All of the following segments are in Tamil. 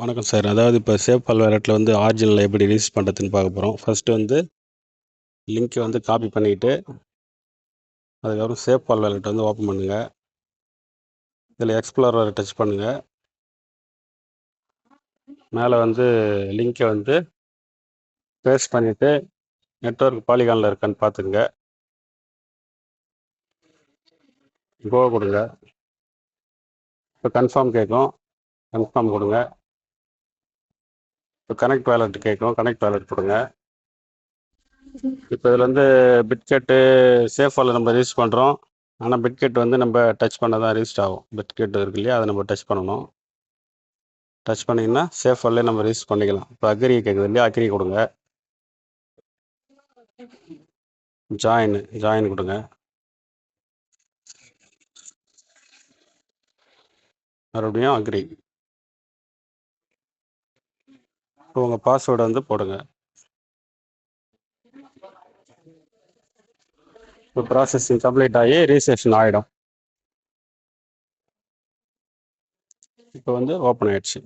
வணக்கம் சார். அதாவது இப்போ சேவ் கால் வேலெட்டில் வந்து ஆரிஜினல் எப்படி ரிலீஸ் பண்ணுறதுன்னு பார்க்க போகிறோம் ஃபஸ்ட்டு வந்து லிங்க்கை வந்து காப்பி பண்ணிக்கிட்டு அதுக்கப்புறம் சேவ் கால் வேலெட்டை வந்து ஓப்பன் பண்ணுங்கள் இதில் எக்ஸ்ப்ளோரரை டச் பண்ணுங்கள் மேலே வந்து லிங்க்கை வந்து பேஸ்ட் பண்ணிவிட்டு நெட்ஒர்க் பாலிகானில் இருக்கான்னு பார்த்துங்க கோ கொடுங்க. இப்போ கன்ஃபார்ம் கேட்கும். கன்ஃபார்ம் கொடுங்க. இப்போ கனெக்ட் வேலட் கேட்கும் கனெக்ட் வேலட் கொடுங்க. இப்போ இதில் வந்து பிட்கெட்டு சேஃபால் நம்ம ரிஜிஸ்ட் பண்ணுறோம் ஆனால் பிட்கெட் வந்து நம்ம டச் பண்ண தான் ரிஜிஸ்ட் ஆகும். பிட்கெட் இருக்கு இல்லையா அதை நம்ம டச் பண்ணணும். டச் பண்ணிங்கன்னா சேஃபாலே நம்ம ரிஜிஸ்ட் பண்ணிக்கலாம். இப்போ அக்ரி கேட்குது இல்லையா அக்ரி கொடுங்க. ஜாயின் ஜாயின் கொடுங்க. மறுபடியும் அக்ரி. இப்போ உங்கள் பாஸ்வேர்டை வந்து போடுங்க. இப்போ ப்ராசஸிங் கம்ப்ளீட் ஆகி ரிஜிஸ்ட்ரேஷன் ஆகிடும் இப்போ வந்து ஓப்பன் ஆயிடுச்சு.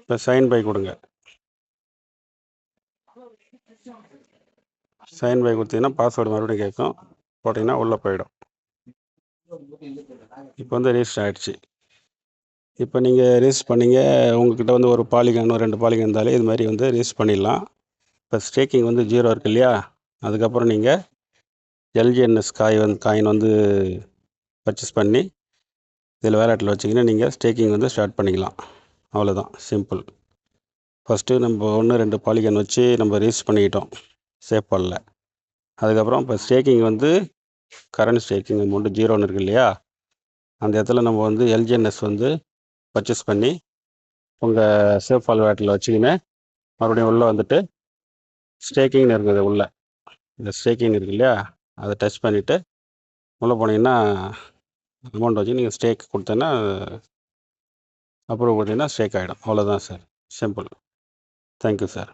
இப்போ சைன் பை கொடுங்க. சைன் பை கொடுத்தீங்கன்னா பாஸ்வேர்டு மறுபடியும் கேட்கும். போட்டிங்கன்னா உள்ளே போயிடும். இப்போ வந்து ரிஜிஸ்டர் ஆகிடுச்சு இப்போ நீங்கள் ரிஜிஸ்டர் பண்ணீங்க உங்கக்கிட்ட வந்து ஒரு பாலிகன் ரெண்டு பாலிகன் இருந்தாலே இது மாதிரி வந்து ரிஜிஸ்டர் பண்ணிடலாம். இப்போ ஸ்டேக்கிங் வந்து ஜீரோ இருக்கு இல்லையா? அதுக்கப்புறம் நீங்கள் எல்ஜிஎன்எஸ் காய் வந்து காயின் வந்து பர்ச்சேஸ் பண்ணி இதில் வேலட்டில் வச்சிங்கன்னா நீங்கள் ஸ்டேக்கிங் வந்து ஸ்டார்ட் பண்ணிக்கலாம். அவ்வளோதான் சிம்பிள் ஃபஸ்ட்டு நம்ம ஒன்று ரெண்டு பாலிகான் வச்சு நம்ம ரிஜிஸ்டர் பண்ணிக்கிட்டோம் சேஃபாலில் அதுக்கப்புறம் இப்போ ஸ்டேக்கிங் வந்து கரண்ட் ஸ்டேக்கிங் அமௌண்ட்டு ஜீரோன்னு இருக்கு இல்லையா? அந்த இடத்துல நம்ம வந்து எல்ஜிஎன்எஸ் வந்து பர்ச்சேஸ் பண்ணி உங்கள் சேஃப் வேட்டில் வச்சுக்கின்னு மறுபடியும் உள்ளே வந்துட்டு ஸ்டேக்கிங்னு இருக்குது உள்ளே. இந்த ஸ்டேக்கிங் இருக்கு இல்லையா? அதை டச் பண்ணிவிட்டு உள்ளே போனீங்கன்னா அமௌண்ட் வச்சு நீங்கள் ஸ்டேக் கொடுத்தேன்னா அப்ரூவ் பண்ணிங்கன்னா ஸ்டேக் ஆகிடும் அவ்வளோதான் சார் சிம்பிள் தேங்க்யூ சார்